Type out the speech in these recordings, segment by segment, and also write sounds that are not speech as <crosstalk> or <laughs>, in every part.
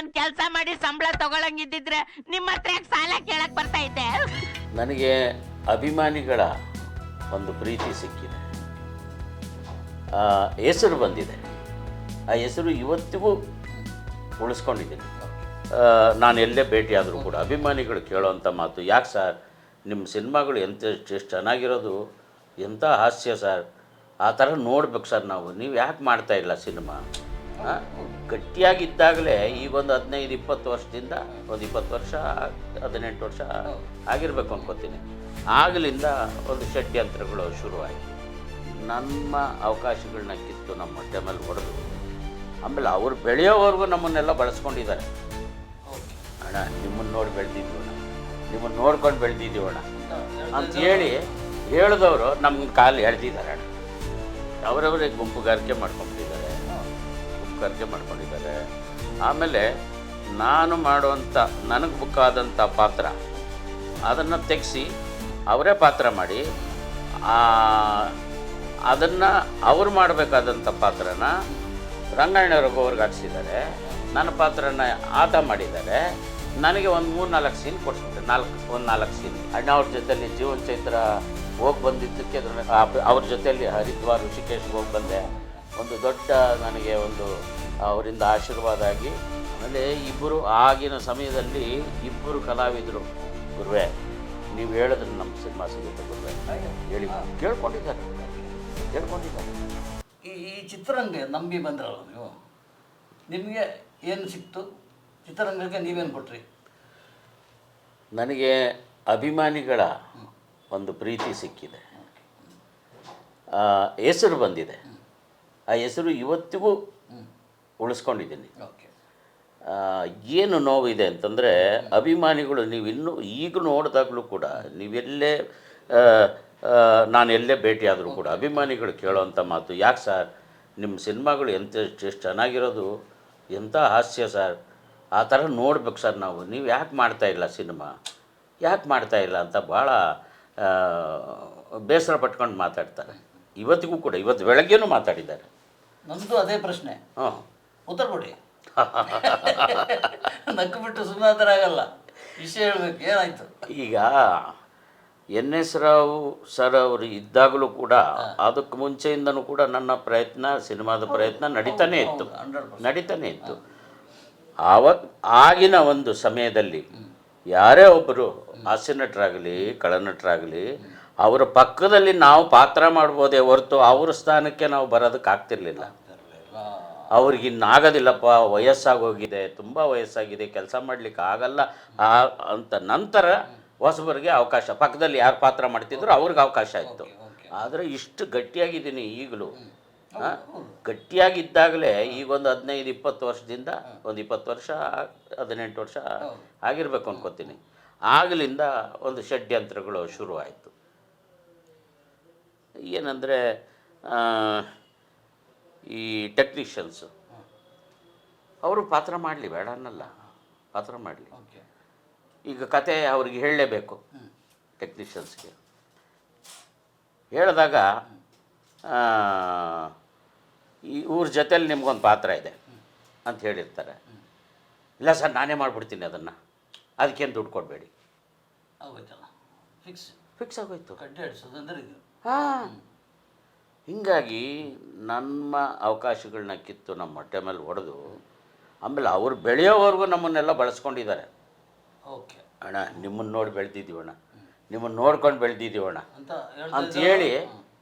ನಾನ್ ಕೆಲಸ ಮಾಡಿ ಸಂಬಳ ತಗೊಳಂಗಿದ್ದಿದ್ರೆ ನಿಮ್ಮ ಹತ್ರ ಸಾಲ ಕೇಳಕ್ ಬರ್ತಾ ಇದ್ದೆ? ನನಗೆ ಅಭಿಮಾನಿಗಳ ಒಂದು ಪ್ರೀತಿ ಸಿಕ್ಕಿದೆ. ಆ, ಹೆಸರು ಬಂದಿದೆ. ಆ ಹೆಸರು ಇವತ್ತಿಗೂ ಉಳಿಸ್ಕೊಂಡಿದ್ದೀನಿ. ನಾನು ಎಲ್ಲೇ ಭೇಟಿಯಾದರೂ ಕೂಡ ಅಭಿಮಾನಿಗಳು ಕೇಳೋವಂಥ ಮಾತು ಯಾಕೆ ಸರ್? ನಿಮ್ಮ ಸಿನಿಮಾಗಳು ಎಂತ ಎಷ್ಟು ಚೆನ್ನಾಗಿರೋದು? ಎಂಥ ಹಾಸ್ಯ ಸರ್? ಆ ಥರ ನೋಡ್ಬೇಕು ಸರ್ ನಾವು. ನೀವು ಯಾಕೆ ಮಾಡ್ತಾ ಇಲ್ಲ ಸಿನಿಮಾ? ಗಟ್ಟಿಯಾಗಿದ್ದಾಗಲೇ ಈಗ ಒಂದು ಹದಿನೈದು, ಇಪ್ಪತ್ತು ವರ್ಷದಿಂದ, ಒಂದು ಇಪ್ಪತ್ತು ವರ್ಷ, ಹದಿನೆಂಟು ವರ್ಷ ಆಗಿರಬೇಕು ಅನ್ಕೋತೀನಿ. ಆಗಲಿಂದ ಒಂದು ಷಡ್ಯಂತ್ರಗಳು ಶುರುವಾಯಿತು ನಮ್ಮ ಅವಕಾಶಗಳನ್ನ ಕಿತ್ತು ನಮ್ಮ ಹೊಟ್ಟೆ ಮೇಲೆ ಹೊಡೆದು, ಆಮೇಲೆ ಅವ್ರು ಬೆಳೆಯೋವರೆಗೂ ನಮ್ಮನ್ನೆಲ್ಲ ಬಳಸ್ಕೊಂಡಿದ್ದಾರೆ. ಅಣ್ಣ, ನಿಮ್ಮನ್ನು ನೋಡಿ ಬೆಳೆದಿದ್ದೀವಣ್ಣ. ನಿಮ್ಮನ್ನು ನೋಡ್ಕೊಂಡು ಬೆಳೆದಿದ್ದೀವಣ್ಣ. ಅಂತ ಹೇಳಿ, ಹೇಳಿದವರು ನಮ್ಮ ಕಾಲು ಎಳೆದಿದ್ದಾರೆ ಅಣ್ಣ. ಅವರವರೇ ಗುಂಪುಗಾರಿಕೆ ಮಾಡ್ಕೊಂಡಿದ್ದಾರೆ ಗುಂಪುಗಾರಿಕೆ ಮಾಡ್ಕೊಂಡಿದ್ದಾರೆ. ಆಮೇಲೆ ನಾನು ಮಾಡುವಂಥ ನನಗೆ ಬುಕ್ಕಾದಂಥ ಪಾತ್ರ, ಅದನ್ನು ತೆಗೆಸಿ ಅವರೇ ಪಾತ್ರ ಮಾಡಿ ಅದನ್ನು ಅವ್ರು ಮಾಡಬೇಕಾದಂಥ ಪಾತ್ರನ ರಂಗಾಯಣ ರಘುವರ್ಗೆ ಹಾಕ್ಸಿದ್ದಾರೆ. ನನ್ನ ಪಾತ್ರನ ಆತ ಮಾಡಿದ್ದಾರೆ. ನನಗೆ ಒಂದು ಮೂರು ನಾಲ್ಕು ಸೀನ್ ಕೊಡಿಸ್ಬಿಟ್ಟೆ ನಾಲ್ಕು, ಒಂದು ನಾಲ್ಕು ಸೀನ್ ಅಣ್ಣ ಅವ್ರ ಜೊತೆಯಲ್ಲಿ ಜೀವನ ಚೈತ್ರ ಹೋಗಿ ಬಂದಿದ್ದಕ್ಕೆ ಅದ್ರ ಅವ್ರ ಜೊತೆಯಲ್ಲಿ ಹರಿದ್ವಾರ್ ಋಷಿಕೇಶ್ಗೆ ಹೋಗಿ ಬಂದೆ. ಒಂದು ದೊಡ್ಡ, ನನಗೆ ಒಂದು ಅವರಿಂದ ಆಶೀರ್ವಾದ ಆಗಿ ಆಮೇಲೆ ಇಬ್ಬರು ಆಗಿನ ಸಮಯದಲ್ಲಿ ಇಬ್ಬರು ಕಲಾವಿದರು ಗುರುವೆ ನೀವು ಹೇಳಿದ್ರೆ ನಮ್ಮ ಸಿನಿಮಾ ಸಿಗುತ್ತೆ ಗುರುವೆ. ಹೇಳಿ ಕೇಳ್ಕೊಂಡಿದ್ದಾರೆ ಕೇಳ್ಕೊಂಡಿದ್ದಾರೆ. ಈ ಈ ಚಿತ್ರರಂಗ ನಂಬಿ ಬಂದ್ರಲ್ಲ ನೀವು ನಿಮಗೆ ಏನು ಸಿಕ್ತು? ಚಿತ್ರರಂಗಕ್ಕೆ ನೀವೇನು ಕೊಟ್ರಿ? ನನಗೆ ಅಭಿಮಾನಿಗಳ ಒಂದು ಪ್ರೀತಿ ಸಿಕ್ಕಿದೆ. ಹೆಸರು ಬಂದಿದೆ. ಆ ಹೆಸರು ಇವತ್ತಿಗೂ ಉಳಿಸ್ಕೊಂಡಿದ್ದೀನಿ. ಏನು ನೋವಿದೆ ಅಂತಂದರೆ ಅಭಿಮಾನಿಗಳು ನೀವು ಇನ್ನೂ ಈಗ ನೋಡಿದಾಗಲೂ ಕೂಡ ನೀವೆಲ್ಲೇ ನಾನು ಎಲ್ಲೇ ಭೇಟಿಯಾದರೂ ಕೂಡ ಅಭಿಮಾನಿಗಳು ಕೇಳೋವಂಥ ಮಾತು ಯಾಕೆ ಸರ್? ನಿಮ್ಮ ಸಿನಿಮಾಗಳು ಎಂತ ಎಷ್ಟು ಚೆನ್ನಾಗಿರೋದು? ಎಂಥ ಹಾಸ್ಯ ಸರ್? ಆ ಥರ ನೋಡ್ಬೇಕು ಸರ್ ನಾವು. ನೀವು ಯಾಕೆ ಮಾಡ್ತಾ ಇಲ್ಲ ಸಿನಿಮಾ? ಯಾಕೆ ಮಾಡ್ತಾ ಇಲ್ಲ ಅಂತ ಭಾಳ ಬೇಸರ ಪಟ್ಕೊಂಡು ಮಾತಾಡ್ತಾರೆ. ಇವತ್ತಿಗೂ ಕೂಡ ಇವತ್ತು ಬೆಳಗ್ಗೆನೂ ಮಾತಾಡಿದ್ದಾರೆ. ನಮ್ಮದು ಅದೇ ಪ್ರಶ್ನೆ. ಹಾಂ. ಉತ್ತರ ಕೊಡಿ. <laughs> ನಕ್ಕು ಬಿಟ್ಟು ಸುಮ್ಮನೆ ಆಗಲ್ಲ ವಿಷಯ ಹೇಳ್ಬೇಕು ಏನಾಯ್ತು? ಈಗ ಎನ್ ಎಸ್ ರಾವ್ ಸರ್ ಅವರು ಇದ್ದಾಗಲೂ ಕೂಡ ಅದಕ್ಕೆ ಮುಂಚೆಯಿಂದನೂ ಕೂಡ ನನ್ನ ಪ್ರಯತ್ನ ಸಿನಿಮಾದ ಪ್ರಯತ್ನ ನಡೀತಾನೆ ಇತ್ತು. ನಡೀತಾನೆ ಇತ್ತು. ಆವತ್ ಆಗಿನ ಒಂದು ಸಮಯದಲ್ಲಿ ಯಾರೇ ಒಬ್ಬರು ಹಾಸ್ಯ ನಟರಾಗಲಿ ಕಳನಟರಾಗಲಿ ಅವರ ಪಕ್ಕದಲ್ಲಿ ನಾವು ಪಾತ್ರ ಮಾಡ್ಬೋದೇ ಹೊರತು ಅವ್ರ ಸ್ಥಾನಕ್ಕೆ ನಾವು ಬರೋದಕ್ಕೆ ಆಗ್ತಿರ್ಲಿಲ್ಲ ಅವ್ರಿಗೆ ಇನ್ನಾಗೋದಿಲ್ಲಪ್ಪ ವಯಸ್ಸಾಗೋಗಿದೆ ತುಂಬ ವಯಸ್ಸಾಗಿದೆ ಕೆಲಸ ಮಾಡ್ಲಿಕ್ಕೆ ಆಗಲ್ಲ. ಅಂತ ನಂತರ ಹೊಸಬರಿಗೆ ಅವಕಾಶ ಪಕ್ಕದಲ್ಲಿ ಯಾರು ಪಾತ್ರ ಮಾಡ್ತಿದ್ರು ಅವ್ರಿಗೆ ಅವಕಾಶ ಆಯಿತು ಆದರೆ ಇಷ್ಟು ಗಟ್ಟಿಯಾಗಿದ್ದೀನಿ ಈಗಲೂ. ಗಟ್ಟಿಯಾಗಿದ್ದಾಗಲೇ ಈಗ ಒಂದು ಹದಿನೈದು ಇಪ್ಪತ್ತು ವರ್ಷದಿಂದ ಒಂದು ಇಪ್ಪತ್ತು ವರ್ಷ ಹದಿನೆಂಟು ವರ್ಷ ಆಗಿರಬೇಕು ಅನ್ಕೋತೀನಿ. ಆಗಲಿಂದ ಒಂದು ಷಡ್ಯಂತ್ರಗಳು ಶುರುವಾಯಿತು. ಏನಂದರೆ ಈ ಟೆಕ್ನಿಷಿಯನ್ಸು ಅವರು ಪಾತ್ರ ಮಾಡಲಿ ಬೇಡ ಅನ್ನಲ್ಲ. ಪಾತ್ರ ಮಾಡಲಿ. ಓಕೆ ಈಗ ಕತೆ ಅವ್ರಿಗೆ ಹೇಳಲೇಬೇಕು ಟೆಕ್ನಿಷಿಯನ್ಸ್ಗೆ ಹೇಳಿದಾಗ ಈ ಊರ ಜೊತೇಲಿ ನಿಮಗೊಂದು ಪಾತ್ರ ಇದೆ ಅಂತ ಹೇಳಿರ್ತಾರೆ. ಇಲ್ಲ ಸರ್ ನಾನೇ ಮಾಡಿಬಿಡ್ತೀನಿ ಅದನ್ನು. ಅದಕ್ಕೇನು ದುಡ್ಡು ಕೊಡಬೇಡಿ. ಆಗೋಯ್ತಲ್ಲ. ಫಿಕ್ಸ್ ಫಿಕ್ಸ್ ಆಗೋಯ್ತು. ಕಡ್ಡಿ ಹಾಂ. ಹೀಗಾಗಿ ನಮ್ಮ ಅವಕಾಶಗಳನ್ನ ಕಿತ್ತು ನಮ್ಮ ಹೊಟ್ಟೆ ಮೇಲೆ ಹೊಡೆದು ಆಮೇಲೆ ಅವ್ರು ಬೆಳೆಯೋವರೆಗೂ ನಮ್ಮನ್ನೆಲ್ಲ ಬಳಸ್ಕೊಂಡಿದ್ದಾರೆ. ಓಕೆ. ಅಣ್ಣ ನಿಮ್ಮನ್ನು ನೋಡಿ ಬೆಳೆದಿದ್ದೀವಣ್ಣ. ನಿಮ್ಮನ್ನು ನೋಡ್ಕೊಂಡು ಬೆಳೆದಿದ್ದೀವಣ್ಣ. ಅಂತ ಅಂತ ಹೇಳಿ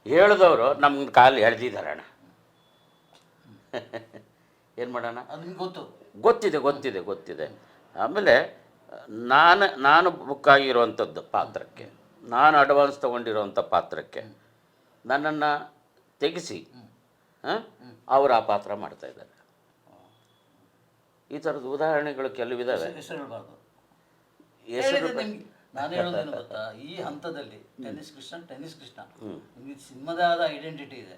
ಹೇಳಿದವರು ನಮ್ಮ ಕಾಲು ಎಳೆದಿದ್ದಾರೆ ಅಣ್ಣ. ಏನು ಮಾಡೋಣ? ಗೊತ್ತು? ಗೊತ್ತಿದೆ ಗೊತ್ತಿದೆ ಗೊತ್ತಿದೆ. ಆಮೇಲೆ ನಾನು ನಾನು ಬುಕ್ ಆಗಿರುವಂಥದ್ದು ಪಾತ್ರಕ್ಕೆ ನಾನು ಅಡ್ವಾನ್ಸ್ ತೊಗೊಂಡಿರುವಂಥ ಪಾತ್ರಕ್ಕೆ ನನ್ನನ್ನು ತೆಗೆಸಿ ಅವರು ಆ ಪಾತ್ರ ಮಾಡ್ತಾ ಇದ್ದಾರೆ. ಈ ಥರದ ಉದಾಹರಣೆಗಳು ಕೆಲವಿದ್ದಾವೆ ನಾನು ಹೇಳೋದೇನು ಗೊತ್ತಾ? ಈ ಹಂತದಲ್ಲಿ ಟೆನಿಸ್ ಕೃಷ್ಣ ಟೆನಿಸ್ ಕೃಷ್ಣ. ನಿಮ್ಗೆ ಸಿನಿಮಾದ ಆದ ಐಡೆಂಟಿಟಿ ಇದೆ.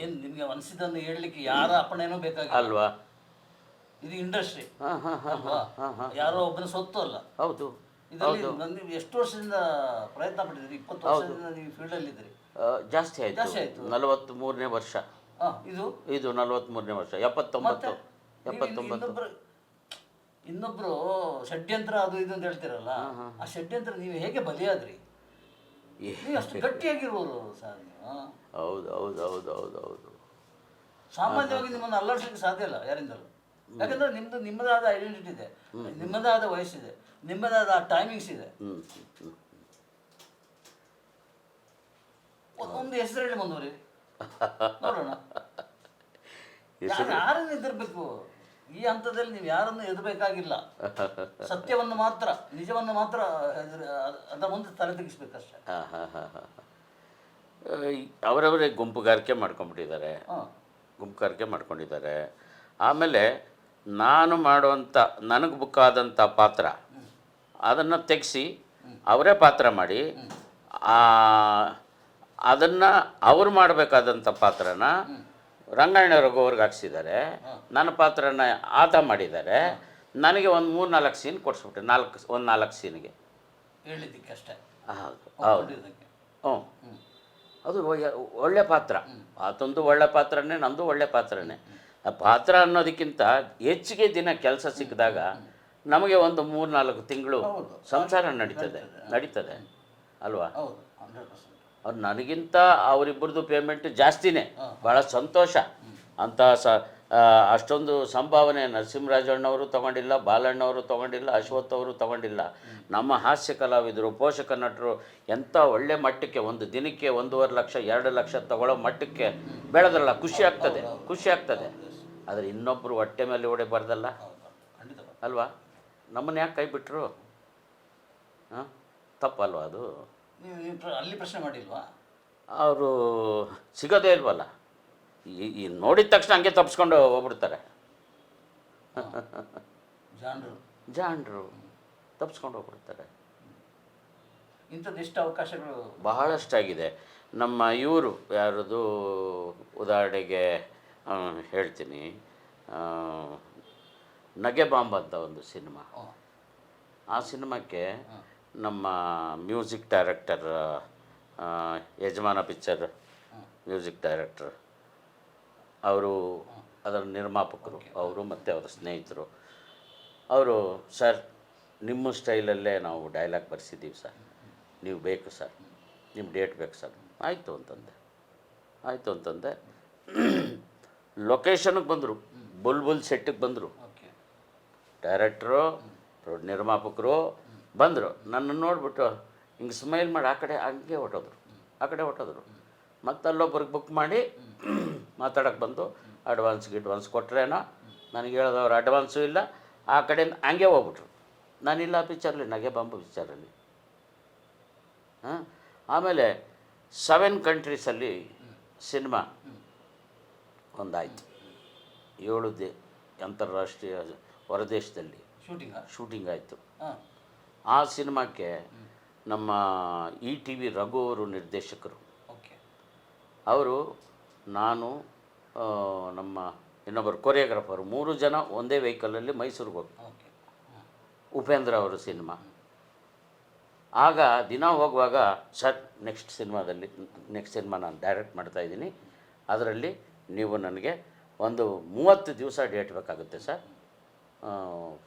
ಏನ್ ನಿಮ್ಗೆ ಅನಿಸಿದನ್ನು ಹೇಳಲಿಕ್ಕೆ ಯಾರ ಅಪ್ಪಣೆನೂ ಬೇಕಾಗಿಲ್ಲ. ಅಲ್ವಾ? ಇದು ಇಂಡಸ್ಟ್ರಿ ಯಾರೋ ಒಬ್ಬನ ಸ್ವತ್ತು ಅಲ್ಲ ಹೌದು. ಇದರಲ್ಲಿ ನೀವು ಎಷ್ಟು ವರ್ಷದಿಂದ ಪ್ರಯತ್ನ ಪಟ್ಟಿದ್ರಿ ಇಪ್ಪತ್ತು ವರ್ಷದಿಂದ ನೀವು ಫೀಲ್ಡಲ್ಲಿ ಇದ್ರಿ ಆ, ಜಾಸ್ತಿ ಆಯಿತು. ಆಯ್ತು. ನಲವತ್ತ್ ಮೂರನೇ ವರ್ಷ. ಹಾ ಇದು? ಇದು ನಲವತ್ತ್ಮೂರನೇ ವರ್ಷ. ಎಪ್ಪತ್ತೊಂಬತ್ತು. ನೀವು ಇನ್ನು- ಎಪ್ಪತ್ತೊಂಬತ್ತು. ಇನ್ನೊಬ್ರು ಇನ್ನೊಬ್ರು ಷಡ್ಯಂತ್ರ ಅದು ಇದು ಅಂತ ಹೇಳ್ತೀರಲ್ಲ ಆ ಷಡ್ಯಂತ್ರ ನೀವು ಹೇಗೆ ಬಲಿಯಾದ್ರಿ? ಏ- ನೀವು ಅಷ್ಟು ಗಟ್ಟಿಯಾಗಿರ್ಬೋದು ಸರ್ ನೀವು ಹೌದು ಹೌದು ಹೌದು ಹೌದು ಹೌದು. ಸಾಮಾನ್ಯವಾಗಿ ನಿಮ್ಮನ್ನು ಅಲ್ಲಾಡ್ಸೋಕ್ಕೆ ಸಾಧ್ಯ ಇಲ್ಲ ಯಾರಿಂದಲೂ. ಯಾಕಂದ್ರೆ ನಿಮ್ದು ನಿಮ್ಮದಾದ ಐಡೆಂಟಿಟಿ ಇದೆ. ನಿಮ್ಮದಾದ ವಯಸ್ಸಿದೆ ನಿಮ್ಮದಾದ ಟೈಮಿಂಗ್ಸ್ ಇದೆ. ಒಂದ್- <laughs> ಹೆಸರು ಹೇಳಿ ಮುಂದುವರಿ ನೋಡೋಣ. ಯಾರನ್ನು ಎದುರ್ಬೇಕು ಈ ಹಂತದಲ್ಲಿ ನೀವು ಯಾರನ್ನು ಎದುರ್ಬೇಕಾಗಿಲ್ಲ <laughs> ಸತ್ಯವನ್ನು ಮಾತ್ರ ನಿಜವನ್ನು ಮಾತ್ರ ಅದರ ಮುಂದೆ ತಲೆ ತೆಗಿಸ್ಬೇಕಷ್ಟೇ ಅವರವರೇ ಗುಂಪುಗಾರಿಕೆ ಮಾಡ್ಕೊಂಡ್ಬಿಟ್ಟಿದ್ದಾರೆ. ಗುಂಪುಗಾರಿಕೆ ಮಾಡ್ಕೊಂಡಿದ್ದಾರೆ. ಆಮೇಲೆ ನಾನು ಮಾಡುವಂಥ ನನಗೆ ಬುಕ್ಕಾದಂಥ ಪಾತ್ರ ಅದನ್ನು ತೆಗೆಸಿ ಅವರೇ ಪಾತ್ರ ಮಾಡಿ ಅದನ್ನು ಅವ್ರು ಮಾಡಬೇಕಾದಂಥ ಪಾತ್ರನ ರಂಗಾಯಣ ರಘುವರ್ಗೆ ಹಾಕ್ಸಿದ್ದಾರೆ. ನನ್ನ ಪಾತ್ರನ ಆತ ಮಾಡಿದ್ದಾರೆ. ನನಗೆ ಒಂದು ಮೂರು ನಾಲ್ಕು ಸೀನ್ ಕೊಡಿಸ್ಬಿಟ್ಟೆ ನಾಲ್ಕು ಒಂದು ನಾಲ್ಕು ಸೀನಿಗೆ ಹೇಳಿದ್ದಕ್ಕೆ ಅಷ್ಟೇ ಹೌದು. ಹೌದು. ಹ್ಞೂ ಅದು ಒಳ್ಳೆ ಪಾತ್ರ. ಆತಂದು ಒಳ್ಳೆ ಪಾತ್ರನೇ ನಂದು ಒಳ್ಳೆ ಪಾತ್ರನೇ. ಆ ಪಾತ್ರ ಅನ್ನೋದಕ್ಕಿಂತ ಹೆಚ್ಚಿಗೆ ದಿನ ಕೆಲಸ ಸಿಕ್ಕಿದಾಗ ನಮಗೆ ಒಂದು ಮೂರು ನಾಲ್ಕು ತಿಂಗಳು. ಸಂಸಾರ ನಡೀತದೆ. ನಡೀತದೆ. ಅಲ್ವಾ? ಅವ್ರು ನನಗಿಂತ ಅವರಿಬ್ಬರದು ಪೇಮೆಂಟ್ ಜಾಸ್ತಿನೇ. ಭಾಳ ಸಂತೋಷ. ಅಂತ ಸ ಅಷ್ಟೊಂದು ಸಂಭಾವನೆ ನರಸಿಂಹರಾಜಣ್ಣವರು ತಗೊಂಡಿಲ್ಲ ಬಾಲಣ್ಣವರು ತಗೊಂಡಿಲ್ಲ ಅಶ್ವಥ್ ಅವರು ತಗೊಂಡಿಲ್ಲ. ನಮ್ಮ ಹಾಸ್ಯ ಕಲಾವಿದರು ಪೋಷಕ ನಟರು ಎಂಥ ಒಳ್ಳೆ ಮಟ್ಟಕ್ಕೆ ಒಂದು ದಿನಕ್ಕೆ ಒಂದೂವರೆ ಲಕ್ಷ ಎರಡು ಲಕ್ಷ ತಗೊಳ್ಳೋ ಮಟ್ಟಕ್ಕೆ ಬೆಳೆದ್ರಲ್ಲ ಖುಷಿ ಆಗ್ತದೆ. ಖುಷಿ ಆಗ್ತದೆ. ಆದರೆ ಇನ್ನೊಬ್ಬರು ಹೊಟ್ಟೆ ಮೇಲೆ ಹೊಡೆಬಾರ್ದಲ್ಲ ಅಲ್ವಾ? ನಮ್ಮನ್ನ ಯಾಕೆ ಕೈ ಬಿಟ್ಟರು ಹಾಂ? ತಪ್ಪಲ್ವಾ ಅದು? ಅಲ್ಲಿ ಪ್ರಶ್ನೆ ಮಾಡಿಲ್ವಾ? ಅವರು ಸಿಗೋದೇ ಇಲ್ವಲ್ಲ? ಈ ನೋಡಿದ ತಕ್ಷಣ ಹಂಗೆ ತಪ್ಪಿಸ್ಕೊಂಡು ಹೋಗ್ಬಿಡ್ತಾರೆ. ಜಾಂಡ್ರು ತಪ್ಪಿಸ್ಕೊಂಡು ಹೋಗ್ಬಿಡ್ತಾರೆ. ಇಂಥದ್ದು ಎಷ್ಟು ಅವಕಾಶಗಳು? ಬಹಳಷ್ಟಾಗಿದೆ. ನಮ್ಮ ಇವರು ಯಾರದು? ಉದಾಹರಣೆಗೆ ಹೇಳ್ತೀನಿ. ನಗೆ ಬಾಂಬ್ ಅಂತ ಒಂದು ಸಿನಿಮಾ. ಆ ಸಿನಿಮಾಕ್ಕೆ ನಮ್ಮ music director Yajamana picture music director ಅವರು ಅದರ ನಿರ್ಮಾಪಕರು ಅವರು ಮತ್ತು ಅವರ ಸ್ನೇಹಿತರು. ಅವರು ಸರ್ ನಿಮ್ಮ ಸ್ಟೈಲಲ್ಲೇ ನಾವು ಡೈಲಾಗ್ ಬರ್ಸಿದ್ದೀವಿ ಸರ್. ನೀವು ಬೇಕು ಸರ್. ನಿಮ್ಮ ಡೇಟ್ ಬೇಕು ಸರ್. ಆಯಿತು ಅಂತಂದೆ. ಆಯಿತು ಅಂತಂದೆ. ಲೊಕೇಶನ್ಗೆ ಬಂದರು. ಬುಲ್ ಬುಲ್ ಸೆಟ್ಟಿಗೆ ಬಂದರು. ಓಕೆ ಡೈರೆಕ್ಟ್ರು ನಿರ್ಮಾಪಕರು ಬಂದರು. ನನ್ನ ನೋಡಿಬಿಟ್ಟು ಹಿಂಗೆ ಸ್ಮೈಲ್ ಮಾಡಿ ಆ ಕಡೆ ಹಂಗೆ ಹೊಟ್ಟೋದ್ರು ಆ ಕಡೆ ಹೊಟ್ಟೋದ್ರು ಮತ್ತೆ ಅಲ್ಲೊಬ್ಬರಿಗೆ ಬುಕ್ ಮಾಡಿ ಮಾತಾಡೋಕೆ ಬಂದು ಅಡ್ವಾನ್ಸ್ ಗಿಡ್ವಾನ್ಸ್ ಕೊಟ್ಟರೇನೋ ನನಗೆ ಹೇಳಿದವ್ರು ಅಡ್ವಾನ್ಸು ಇಲ್ಲ. ಆ ಕಡೆಯಿಂದ ಹಂಗೆ ಹೋಗ್ಬಿಟ್ರು. ನಾನಿಲ್ಲ ಪಿಚ್ಚರಲ್ಲಿ ಪಿಕ್ಚರ್ಲಿ ನಗೆ ಬಾಂಬು ಪಿಚ್ಚರಲ್ಲಿ ಹಾಂ? ಆಮೇಲೆ ಸೆವೆನ್ ಕಂಟ್ರೀಸಲ್ಲಿ ಸಿನಿಮಾ ಒಂದಾಯಿತು. ಏಳು ದೇ ಅಂತಾರಾಷ್ಟ್ರೀಯ ಹೊರದೇಶದಲ್ಲಿ ಶೂಟಿಂಗ್? ಶೂಟಿಂಗ್ ಆಯಿತು. ಆ ಸಿನಿಮಾಕ್ಕೆ ನಮ್ಮ ಇ ಟಿ ವಿ ರಘು ಅವರು ನಿರ್ದೇಶಕರು. ಓಕೆ. ಅವರು ನಾನು ನಮ್ಮ ಇನ್ನೊಬ್ಬರು ಕೊರಿಯೋಗ್ರಾಫರ್ ಮೂರು ಜನ ಒಂದೇ ವೆಹಿಕಲಲ್ಲಿ ಮೈಸೂರಿಗೆ ಹೋಗಿ. ಉಪೇಂದ್ರ ಅವರ ಸಿನಿಮಾ. ಆಗ ದಿನ ಹೋಗುವಾಗ ಸರ್ ನೆಕ್ಸ್ಟ್ ಸಿನಿಮಾದಲ್ಲಿ ನೆಕ್ಸ್ಟ್ ಸಿನಿಮಾ ನಾನು ಡೈರೆಕ್ಟ್ ಮಾಡ್ತಾಯಿದ್ದೀನಿ ಅದರಲ್ಲಿ ನೀವು ನನಗೆ ಒಂದು ಮೂವತ್ತು ದಿವಸ ಡೇಟ್ ಬೇಕಾಗುತ್ತೆ ಸರ್.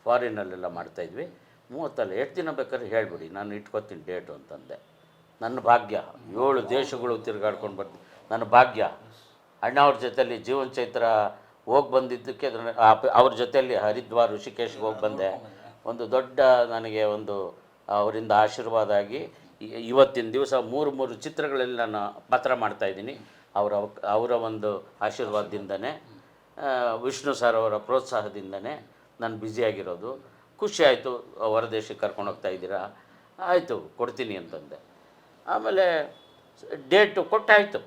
ಫಾರಿನಲ್ಲೆಲ್ಲ ಮಾಡ್ತಾಯಿದ್ವಿ ಮೂವತ್ತಲ್ಲ ಎಷ್ಟು ದಿನ ಬೇಕಾದ್ರೆ ಹೇಳಿಬಿಡಿ, ನಾನು ಇಟ್ಕೊತೀನಿ ಡೇಟು ಅಂತಂದೆ. ನನ್ನ ಭಾಗ್ಯ, ಏಳು ದೇಶಗಳು ತಿರುಗಾಡ್ಕೊಂಡು ಬರ್ತೀನಿ ನನ್ನ ಭಾಗ್ಯ. ಅಣ್ಣ ಅವ್ರ ಜೊತೆಯಲ್ಲಿ ಜೀವನ್ ಚೈತ್ರ ಹೋಗಿ ಬಂದಿದ್ದಕ್ಕೆ ಅವ್ರ ಜೊತೆಯಲ್ಲಿ ಹರಿದ್ವಾರ್ ಋಷಿಕೇಶ್ಗೆ ಹೋಗಿ ಬಂದೆ. ಒಂದು ದೊಡ್ಡ ನನಗೆ ಒಂದು, ಅವರಿಂದ ಆಶೀರ್ವಾದ ಆಗಿ ಇವತ್ತಿನ ದಿವಸ ಮೂರು ಮೂರು ಚಿತ್ರಗಳಲ್ಲಿ ನಾನು ಪಾತ್ರ ಮಾಡ್ತಾಯಿದ್ದೀನಿ ಅವರ ಅವರ ಒಂದು ಆಶೀರ್ವಾದದಿಂದನೇ ವಿಷ್ಣು ಸರ್ ಅವರ ಪ್ರೋತ್ಸಾಹದಿಂದನೇ ನಾನು ಬ್ಯುಸಿಯಾಗಿರೋದು ಖುಷಿ ಆಯಿತು, ಹೊರದೇಶಕ್ಕೆ ಕರ್ಕೊಂಡು ಹೋಗ್ತಾ ಇದ್ದೀರಾ? ಆಯಿತು, ಕೊಡ್ತೀನಿ ಅಂತಂದೆ. ಆಮೇಲೆ ಡೇಟು ಕೊಟ್ಟಾಯಿತು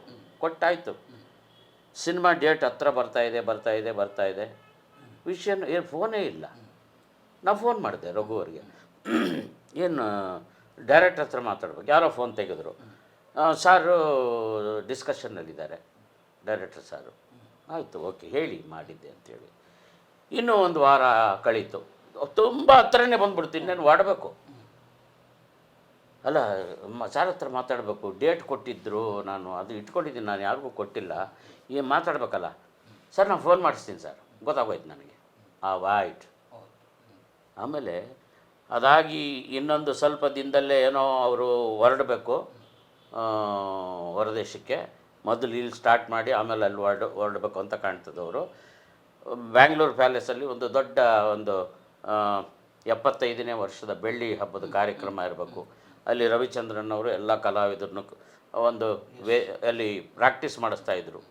ಕೊಟ್ಟಾಯಿತು. ಸಿನಿಮಾ ಡೇಟ್ ಹತ್ರ ಇದೆ, ಬರ್ತಾ ಇದೆ ವಿಷಯ ಏನು, ಫೋನೇ ಇಲ್ಲ. ನಾ ಫೋನ್ ಮಾಡಿದೆ ರಘು ಅವ್ರಿಗೆ. ಏನು ಡೈರೆಕ್ಟ್ ಹತ್ರ ಮಾತಾಡ್ಬೇಕು. ಯಾರೋ ಫೋನ್ ತೆಗೆದ್ರು. ಸಾರು ಡಿಸ್ಕಷನ್ನಲ್ಲಿದ್ದಾರೆ ಡೈರೆಕ್ಟರ್ ಸಾರು. ಆಯಿತು ಓಕೆ ಹೇಳಿ, ಮಾಡಿದ್ದೆ ಅಂಥೇಳಿ ಇನ್ನೂ ಒಂದು ವಾರ ಕಳೀತು. ತುಂಬ ಹತ್ರನೇ ಬಂದ್ಬಿಡ್ತೀನಿ ನಾನು ಮಾಡಬೇಕು ಅಲ್ಲ ಸಾರ್ ಹತ್ರ ಮಾತಾಡಬೇಕು. ಡೇಟ್ ಕೊಟ್ಟಿದ್ದರು ನಾನು, ಅದು ಇಟ್ಕೊಂಡಿದ್ದೀನಿ, ನಾನು ಯಾರಿಗೂ ಕೊಟ್ಟಿಲ್ಲ. ಏನು ಮಾತಾಡಬೇಕಲ್ಲ. ಸರ್ ನಾನು ಫೋನ್ ಮಾಡಿಸ್ತೀನಿ ಸರ್ ಗೊತ್ತಾಗೋಯ್ತು ನನಗೆ. ಆ ವಾಯ್ಟ್ ಆಮೇಲೆ ಅದಾಗಿ ಇನ್ನೊಂದು ಸ್ವಲ್ಪ ದಿನದಲ್ಲೇ ಏನೋ ಅವರು ಹೊರಡಬೇಕು. ಹೊರದೇಶಕ್ಕೆ ಮೊದಲು ಇಲ್ಲಿ ಸ್ಟಾರ್ಟ್ ಮಾಡಿ ಆಮೇಲೆ ಅಲ್ಲಿ ಹೊರಡ, ಹೊರಡಬೇಕು ಅಂತ ಕಾಣ್ತದೆ ಅವರು. ಬ್ಯಾಂಗ್ಳೂರು ಪ್ಯಾಲೇಸಲ್ಲಿ ಒಂದು ದೊಡ್ಡ ಒಂದು ಎಪ್ಪತ್ತೈದನೇ ವರ್ಷದ ಬೆಳ್ಳಿ ಹಬ್ಬದ ಕಾರ್ಯಕ್ರಮ ಇರಬೇಕು. ಅಲ್ಲಿ ರವಿಚಂದ್ರನ್ ಅವರು ಎಲ್ಲ ಕಲಾವಿದರನ್ನು ಒಂದು ವೇ, ಅಲ್ಲಿ ಪ್ರಾಕ್ಟೀಸ್ ಇದ್ದರು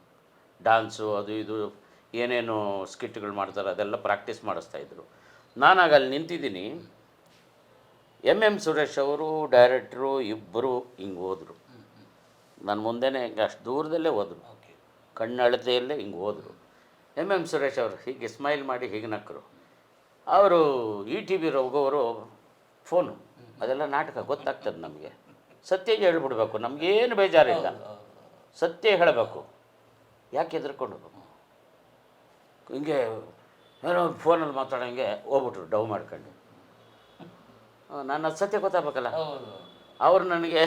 ಡಾನ್ಸು ಅದು ಇದು ಏನೇನು ಸ್ಕಿಟ್ಗಳು ಮಾಡ್ತಾರೆ ಅದೆಲ್ಲ ಪ್ರಾಕ್ಟೀಸ್ ಇದ್ರು. ನಾನಾಗ ಅಲ್ಲಿ ನಿಂತಿದ್ದೀನಿ. ಎಂ ಎಂ ಸುರೇಶ್ ಅವರು ಡೈರೆಕ್ಟ್ರು ಇಬ್ಬರು ಹಿಂಗೆ ಹೋದರು. ನನ್ನ ಮುಂದೆನೇ ಹಿಂಗೆ ಅಷ್ಟು ದೂರದಲ್ಲೇ ಹೋದರು. ಕಣ್ಣಳತೆಯಲ್ಲೇ ಹಿಂಗೆ ಹೋದರು. ಎಂ ಎಂ ಸುರೇಶ್ ಅವರು ಹೀಗೆ ಸ್ಮೈಲ್ ಮಾಡಿ ಹೀಗೆ ನಕ್ಕರು. ಅವರು ಇ ಟಿ ವಿ ರೋಗವರು ಫೋನು ಅದೆಲ್ಲ ನಾಟಕ ಗೊತ್ತಾಗ್ತದೆ ನಮಗೆ. ಸತ್ಯ ಹೇಳ್ಬಿಡ್ಬೇಕು ನಮಗೇನು ಬೇಜಾರಿಲ್ಲ. ಸತ್ಯ ಹೇಳಬೇಕು. ಯಾಕೆ ಹೆದರ್ಕೊಂಡು ಹೋಗ್ಬೇಕು ಹಿಂಗೆ ಏನೋ ಫೋನಲ್ಲಿ ಮಾತಾಡೋಂಗೆ ಹೋಗ್ಬಿಟ್ರು ಡವ್ ಮಾಡ್ಕೊಂಡು. ನಾನು ಅದು ಸತ್ಯ ಗೊತ್ತಾಗಬೇಕಲ್ಲ. ಅವರು ನನಗೆ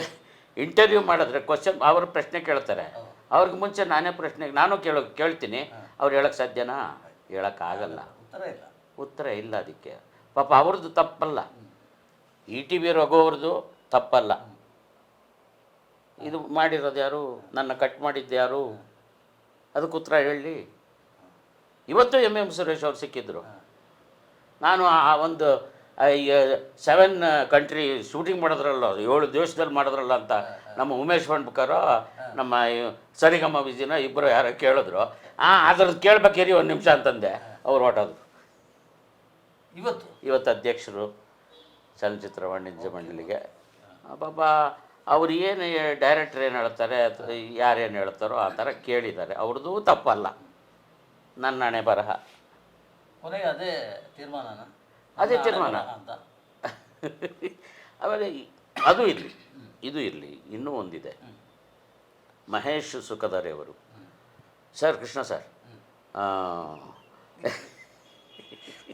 ಇಂಟರ್ವ್ಯೂ ಮಾಡಿದ್ರೆ ಕ್ವಶನ್ ಅವರು ಪ್ರಶ್ನೆ ಕೇಳ್ತಾರೆ. ಅವ್ರಿಗೆ ಮುಂಚೆ ನಾನೇ ಪ್ರಶ್ನೆ ನಾನು ಕೇಳೋ ಕೇಳ್ತೀನಿ. ಅವ್ರು ಹೇಳಕ್ಕೆ ಸಾಧ್ಯನಾ? ಹೇಳೋಕ್ಕಾಗಲ್ಲ ಉತ್ತರ ಇಲ್ಲ. ಉತ್ತರ ಇಲ್ಲ. ಅದಕ್ಕೆ. ಪಾಪ ಅವ್ರದ್ದು ತಪ್ಪಲ್ಲ. ಇ ಟಿ ವಿ ರಘುವ್ರದ್ದು ತಪ್ಪಲ್ಲ. ಇದು ಮಾಡಿರೋದು ಯಾರು? ನನ್ನ ಕಟ್ ಮಾಡಿದ್ದು ಯಾರು? ಅದಕ್ಕೆ ಉತ್ತರ ಹೇಳಿ. ಇವತ್ತು ಎಂ ಎಂ ಸುರೇಶ್ ಅವ್ರು ಸಿಕ್ಕಿದ್ರು. ನಾನು ಆ ಒಂದು ಸೆವೆನ್ ಕಂಟ್ರಿ ಶೂಟಿಂಗ್ ಮಾಡಿದ್ರಲ್ಲ ಏಳು ದೇಶದಲ್ಲಿ ಮಾಡಿದ್ರಲ್ಲ ಅಂತ ನಮ್ಮ ಉಮೇಶ್ ಬಂಡ್ಕರ ನಮ್ಮ ಸರಿಗಮ್ಮ ವಿಜಿನ ಇಬ್ಬರು ಯಾರೋ ಕೇಳಿದ್ರು. ಆ ಅದ್ರದ್ದು ಕೇಳ್ಬೇಕೇರಿ ಒಂದು ನಿಮಿಷ ಅಂತಂದೆ. ಅವ್ರು ಹೊಟ್ಟೋದ್ರು ಇವತ್ತು? ಇವತ್ತು ಅಧ್ಯಕ್ಷರು ಚಲನಚಿತ್ರ ವಾಣಿಜ್ಯ ಮಂಡಳಿಗೆ. ಪಾಪ ಅವ್ರು ಏನು ಡೈರೆಕ್ಟ್ರ್ ಏನು ಹೇಳ್ತಾರೆ ಅಥವಾ ಯಾರೇನು ಹೇಳ್ತಾರೋ ಆ ಥರ ಕೇಳಿದ್ದಾರೆ. ಅವ್ರದ್ದು ತಪ್ಪಲ್ಲ. ನನ್ನ ಹಣೆ ಬರಹ ಕೊನೆಗೆ ಅದೇ ತೀರ್ಮಾನನ? ಅದೇ ತೀರ್ಮಾನ. <laughs> ಆಮೇಲೆ ಅದು ಇರಲಿ ಇದು ಇರಲಿ ಇನ್ನೂ ಒಂದಿದೆ. ಮಹೇಶ್ ಸುಖದಾರಿಯವರು ಅವರು. Sir Krishna sir. ಅವರ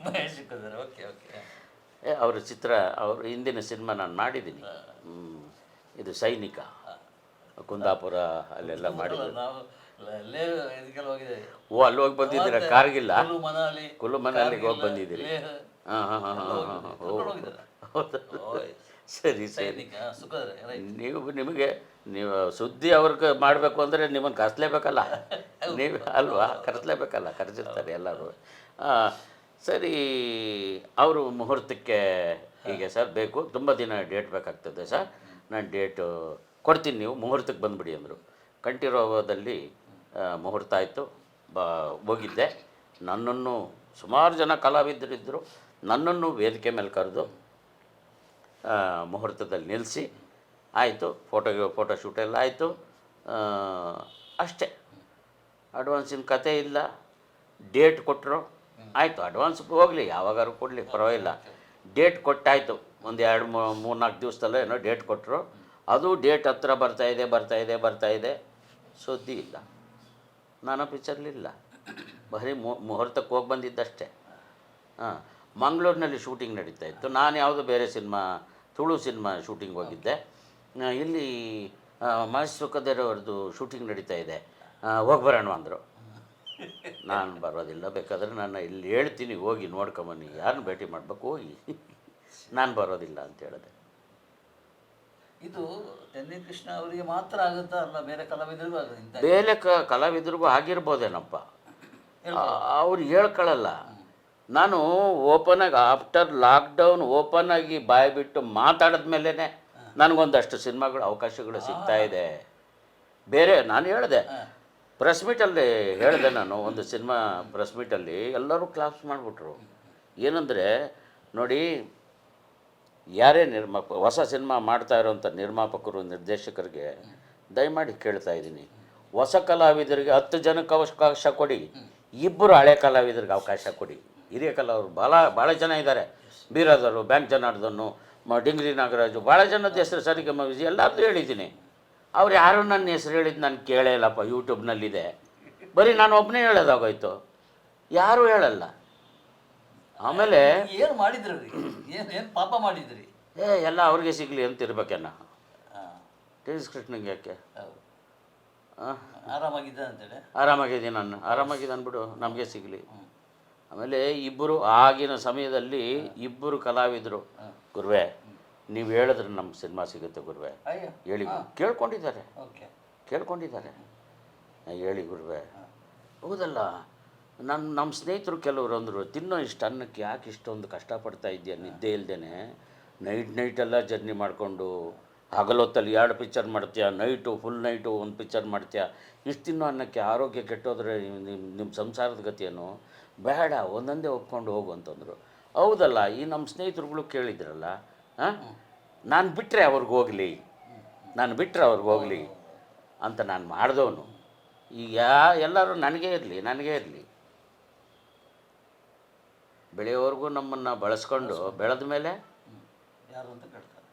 ಮಹೇಶ್ ಸಿಕ್ಕಿದ್ದಾರೆ ಓಕೆ ಓಕೆ. ಏ, ಅವ್ರ ಚಿತ್ರ ಅವರು ಹಿಂದಿನ ಸಿನಿಮಾ ನಾನು ಮಾಡಿದ್ದೀನಿ. ಇದು ಸೈನಿಕ. ಕುಂದಾಪುರ ಅಲ್ಲೆಲ್ಲ ಮಾಡಿದ್ರು ಓ ಅಲ್ಲಿ ಹೋಗಿ ಬಂದಿದ್ದೀರಾ? ಕಾರ್ಗಿಲ್ಲ? ಕುಲು ಮನಾಲಿಗೆ ಹೋಗಿ ಬಂದಿದ್ದೀರಿ. ಸರಿ ಸರಿ ನೀವು ನಿಮಗೆ ನೀವು ಸುದ್ದಿ ಅವ್ರಿಗೆ ಮಾಡಬೇಕು ಅಂದರೆ ನಿಮ್ಮನ್ನು ಕರೆಸ್ಲೇಬೇಕಲ್ಲ? <laughs> ನೀವು ಅಲ್ವಾ? ಕರೆಸ್ಲೇಬೇಕಲ್ಲ? ಕರೆಸಿರ್ತಾರೆ ಎಲ್ಲರೂ. ಸರಿ ಅವರು ಮುಹೂರ್ತಕ್ಕೆ ಹೀಗೆ ಸರ್ ಬೇಕು. ತುಂಬ ದಿನ ಡೇಟ್ ಬೇಕಾಗ್ತದೆ ಸರ್. ನಾನು ಡೇಟು ಕೊಡ್ತೀನಿ ನೀವು ಮುಹೂರ್ತಕ್ಕೆ ಬಂದುಬಿಡಿ ಅಂದರು. ಕಂಠೀರೋವದಲ್ಲಿ ಮುಹೂರ್ತ ಆಯಿತು. ಬ ಹೋಗಿದ್ದೆ. ನನ್ನನ್ನು ಸುಮಾರು ಜನ ಕಲಾವಿದರಿದ್ದರು ನನ್ನನ್ನು ವೇದಿಕೆ ಮೇಲೆ ಕರೆದು ಮುಹೂರ್ತದಲ್ಲಿ ನಿಲ್ಲಿಸಿ, ಆಯಿತು ಫೋಟೋ ಫೋಟೋ ಶೂಟ್ ಎಲ್ಲ ಆಯಿತು. ಅಷ್ಟೇ. ಅಡ್ವಾನ್ಸಿನ ಕತೆ ಇಲ್ಲ. ಡೇಟ್ ಕೊಟ್ಟರು ಆಯಿತು ಅಡ್ವಾನ್ಸ್ ಹೋಗಲಿ, ಯಾವಾಗಾರು ಕೊಡಲಿ, ಪರವಾಗಿಲ್ಲ. ಡೇಟ್ ಕೊಟ್ಟಾಯಿತು. ಒಂದು ಎರಡು ಮೂರು ನಾಲ್ಕು ದಿವಸದಲ್ಲೇ ಏನೋ ಡೇಟ್ ಕೊಟ್ಟರು ಅದು ಡೇಟ್ ಹತ್ರ ಬರ್ತಾ ಇದೆ ಬರ್ತಾ ಇದೆ ಬರ್ತಾ ಇದೆ. ಸುದ್ದಿ ಇಲ್ಲ. ನಾನು ಪಿಕ್ಚರ್ಲಿಲ್ಲ ಬರೀ ಮುಹೂರ್ತಕ್ಕೆ ಹೋಗಿ ಬಂದಿದ್ದಷ್ಟೇ. ಹಾಂ ಮಂಗಳೂರಿನಲ್ಲಿ ಶೂಟಿಂಗ್ ನಡೀತಾ ಇತ್ತು. ನಾನು ಯಾವುದೋ ಬೇರೆ ಸಿನಿಮಾ ತುಳು ಸಿನಿಮಾ ಶೂಟಿಂಗ್ ಹೋಗಿದ್ದೆ. ಇಲ್ಲಿ ಮಹೇಶ್ ಸುಖದೇರ್ ಅವ್ರದ್ದು ಶೂಟಿಂಗ್ ನಡೀತಾ ಇದೆ. ಹೋಗಿ ಬರೋಣ ಅಂದರು. ನಾನು ಬರೋದಿಲ್ಲ ಬೇಕಾದರೆ ನಾನು ಇಲ್ಲಿ ಹೇಳ್ತೀನಿ ಹೋಗಿ ನೋಡ್ಕೊಂಬನ್ನಿ ಯಾರನ್ನ ಭೇಟಿ ಮಾಡ್ಬೇಕು ಹೋಗಿ. ನಾನು ಬರೋದಿಲ್ಲ ಅಂತ ಹೇಳಿದೆ. ಇದು ತೆನ್ನಿ ಕೃಷ್ಣ ಅವರಿಗೆ ಮಾತ್ರ ಆಗುತ್ತಾ ಅಲ್ಲ ಬೇರೆ ಕಲಾವಿದರಿಗೂ ಆಗುತ್ತೆ? ಬೇರೆ ಕ ಕಲಾವಿದರಿಗೂ ಆಗಿರ್ಬೋದೇನಪ್ಪ? ಅವ್ರು ಹೇಳ್ಕೊಳ್ಳಲ್ಲ ನಾನು ಓಪನ್ ಆಗಿ ಆಫ್ಟರ್ ಲಾಕ್ಡೌನ್ ಓಪನ್ ಆಗಿ ಬಾಯಿ ಬಿಟ್ಟು ಮಾತಾಡಿದ ಮೇಲೇ ನನಗೊಂದಷ್ಟು ಸಿನಿಮಾಗಳು ಅವಕಾಶಗಳು ಸಿಗ್ತಾ ಇದೆ. ಬೇರೆ ನಾನು ಹೇಳಿದೆ ಪ್ರೆಸ್ ಮೀಟಲ್ಲಿ ಹೇಳಿದೆ ನಾನು ಒಂದು ಸಿನಿಮಾ ಪ್ರೆಸ್ ಮೀಟಲ್ಲಿ ಎಲ್ಲರೂ ಕ್ಲಾಪ್ಸ್ ಮಾಡಿಬಿಟ್ರು. ಏನಂದರೆ ನೋಡಿ ಯಾರೇ ನಿರ್ಮಾಪ ಹೊಸ ಸಿನಿಮಾ ಮಾಡ್ತಾ ಇರೋಂಥ ನಿರ್ಮಾಪಕರು ನಿರ್ದೇಶಕರಿಗೆ ದಯಮಾಡಿ ಕೇಳ್ತಾ ಇದ್ದೀನಿ. ಹೊಸ ಕಲಾವಿದರಿಗೆ ಹತ್ತು ಜನಕ್ಕೆ ಅವಕಾಶ ಕೊಡಿ. ಇಬ್ಬರು ಹಳೆ ಕಲಾವಿದರಿಗೆ ಅವಕಾಶ ಕೊಡಿ. ಹಿರಿಯ ಕಲಾವಿದರು ಭಾಳ ಭಾಳ ಜನ ಇದ್ದಾರೆ. ಬೀರಾದರು ಬ್ಯಾಂಕ್ ಜನಾರ್ದನ್ನು ಮ ಡಿಂಗ್ರಿ ನಾಗರಾಜು ಭಾಳ ಜನದ ಹೆಸರು ಸರಿಗಮ್ಮ ವಿಜಯ್ ಎಲ್ಲರದ್ದು ಹೇಳಿದ್ದೀನಿ. ಅವ್ರು ಯಾರು ನನ್ನ ಹೆಸರು ಹೇಳಿದ್ದು ನಾನು ಕೇಳೇ ಇಲ್ಲಪ್ಪ ಯೂಟ್ಯೂಬ್ನಲ್ಲಿದೆ. ಬರೀ ನಾನು ಒಬ್ಬನೇ ಹೇಳೋದಾಗೋಯ್ತು. ಯಾರೂ ಹೇಳಲ್ಲ. ಆಮೇಲೆ ಏನು ಮಾಡಿದ್ರಿ? ಏನು ಏನು ಪಾಪ ಮಾಡಿದ್ರಿ? ಏ ಎಲ್ಲ ಅವ್ರಿಗೆ ಸಿಗಲಿ ಅಂತ ಇರ್ಬೇಕೇನ ಹಾಂ. ಟೇಸ್ ಕೃಷ್ಣಂಗೆ ಯಾಕೆ? ಆರಾಮಾಗಿದ್ದ ಅಂತೇಳಿ? ಆರಾಮಾಗಿದ್ದೀನಿ ನಾನು. ಆರಾಮಾಗಿದ್ದೆ ಅಂದ್ಬಿಡು ನಮಗೆ ಸಿಗಲಿ. ಆಮೇಲೆ ಇಬ್ಬರು ಆಗಿನ ಸಮಯದಲ್ಲಿ ಇಬ್ಬರು ಕಲಾವಿದರು. ಗುರುವೆ ನೀವು ಹೇಳಿದ್ರೆ ನಮ್ಮ ಸಿನಿಮಾ ಸಿಗುತ್ತೆ ಗುರುವೆ. ಹೇಳಿ ಕೇಳ್ಕೊಂಡಿದ್ದಾರೆ. ಓಕೆ. ಕೇಳ್ಕೊಂಡಿದ್ದಾರೆ. ಹೇಳಿ ಗುರುವೆ. ಹೌದಲ್ಲ ನನ್ನ ನಮ್ಮ ಸ್ನೇಹಿತರು ಕೆಲವರು ಅಂದರು ತಿನ್ನೋ ಇಷ್ಟು ಅನ್ನಕ್ಕೆ ಯಾಕೆ ಇಷ್ಟೊಂದು ಕಷ್ಟಪಡ್ತಾ ಇದೆಯಾ ನಿದ್ದೆ ಇಲ್ಲದೇನೆ ನೈಟ್ ನೈಟೆಲ್ಲ ಜರ್ನಿ ಮಾಡಿಕೊಂಡು ಹಗಲೊತ್ತಲ್ಲಿ ಎರಡು ಪಿಕ್ಚರ್ ಮಾಡ್ತೀಯ? ನೈಟು ಫುಲ್ ನೈಟು ಒಂದು ಪಿಕ್ಚರ್ ಮಾಡ್ತೀಯ? ಇಷ್ಟು ತಿನ್ನೋ ಅನ್ನಕ್ಕೆ ಆರೋಗ್ಯ ಕೆಟ್ಟೋದ್ರೆ ನಿಮ್ಮ ನಿಮ್ಮ ಸಂಸಾರದ ಗತಿಯೇನು? ಬೇಡ ಒಂದೊಂದೇ ಒಪ್ಕೊಂಡು ಹೋಗು ಅಂತಂದರು. ಹೌದಲ್ಲ ಈ ನಮ್ಮ ಸ್ನೇಹಿತರುಗಳು ಕೇಳಿದ್ರಲ್ಲ ಹಾಂ? ನಾನು ಬಿಟ್ಟರೆ ಅವ್ರಿಗೆ ಹೋಗಲಿ. ನಾನು ಬಿಟ್ಟರೆ ಅವ್ರಿಗೆ ಹೋಗಲಿ ಅಂತ ನಾನು ಮಾಡಿದವನು. ಈಗ ಯಾ- ಎಲ್ಲರೂ ನನಗೇ ಇರಲಿ ನನಗೇ ಇರಲಿ. ಬೆಳೆಯೋವರೆಗೂ ನಮ್ಮನ್ನು ಬಳಸ್ಕೊಂಡು ಬೆಳೆದ ಮೇಲೆ ಯಾರು ಅಂತ ಕೇಳ್ತಾರೆ.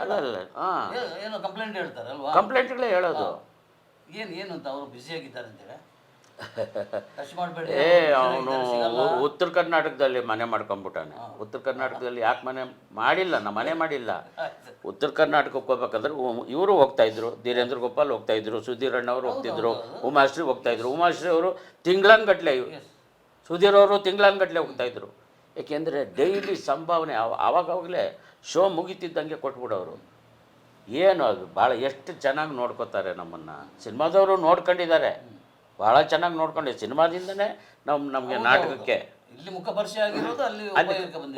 ಅಲ್ಲ ಅಲ್ಲ ಹಾಂ. ಏನೋ ಕಂಪ್ಲೇಂಟ್ ಹೇಳ್ತಾರೆ ಅಲ್ವಾ? ಕಂಪ್ಲೇಂಟ್ಗಳೇ ಹೇಳೋದು. ಏನು ಏನು ಅಂತ ಅವರು ಬ್ಯುಸಿಯಾಗಿದ್ದಾರೆ ಅಂತೇಳಿ ಏ ಅವನು ಉತ್ತರ ಕರ್ನಾಟಕದಲ್ಲಿ ಮನೆ ಮಾಡ್ಕೊಂಬಿಟ್ಟಾನೆ ಉತ್ತರ ಕರ್ನಾಟಕದಲ್ಲಿ ಯಾಕೆ ಮನೆ ಮಾಡಿಲ್ಲ? ನಮ್ಮ ಮನೆ ಮಾಡಿಲ್ಲ. ಉತ್ತರ ಕರ್ನಾಟಕಕ್ಕೆ ಹೋಗ್ಬೇಕಾದ್ರೆ ಇವರು ಹೋಗ್ತಾ ಇದ್ರು. ಧೀರೇಂದ್ರ ಗೋಪಾಲ್ ಹೋಗ್ತಾ ಇದ್ರು ಸುಧೀರ್ ಅಣ್ಣವರು ಹೋಗ್ತಿದ್ರು ಉಮಾಶ್ರೀ ಹೋಗ್ತಾ ಇದ್ರು. ಉಮಾಶ್ರೀ ಅವರು ತಿಂಗಳನ್ಗಟ್ಲೆ ಸುಧೀರ್ ಅವರು ತಿಂಗಳನ್ಗಟ್ಲೆ ಹೋಗ್ತಾ ಇದ್ರು. ಏಕೆಂದರೆ ಡೈಲಿ ಸಂಭಾವನೆ ಆವಾಗವಾಗಲೇ ಶೋ ಮುಗಿತಿದ್ದಂಗೆ ಕೊಟ್ಬಿಡೋರು. ಏನು ಅದು? ಭಾಳ ಎಷ್ಟು ಚೆನ್ನಾಗಿ ನೋಡ್ಕೋತಾರೆ ನಮ್ಮನ್ನು. ಸಿನಿಮಾದವರು ನೋಡ್ಕೊಂಡಿದ್ದಾರೆ. ಭಾಳ ಚೆನ್ನಾಗಿ ನೋಡ್ಕೊಂಡು. ಸಿನಿಮಾದಿಂದನೇ ನಮ್ಮ ನಮಗೆ ನಾಟಕಕ್ಕೆ ಇಲ್ಲಿ ಆಗಿರೋದು ಅಲ್ಲಿ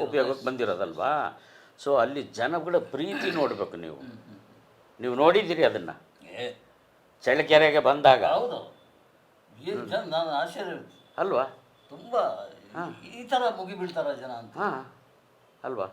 ಉಪಯೋಗಕ್ಕೆ ಬಂದಿರೋದಲ್ವಾ? ಸೊ ಅಲ್ಲಿ ಜನಗಳ ಪ್ರೀತಿ ನೋಡಬೇಕು ನೀವು. ನೀವು ನೋಡಿದ್ದೀರಿ ಅದನ್ನು? ಚಳ್ಳಕೆರೆಗೆ ಬಂದಾಗ? ಹೌದು. ನಾನು ಆಶ್ಚರ್ಯ. ಅಲ್ವಾ? ತುಂಬ ಈ ಥರ ಮುಗಿಬಿಡ್ತಾರ ಜನ ಅಂತ. ಹಾಂ. ಅಲ್ವಾ?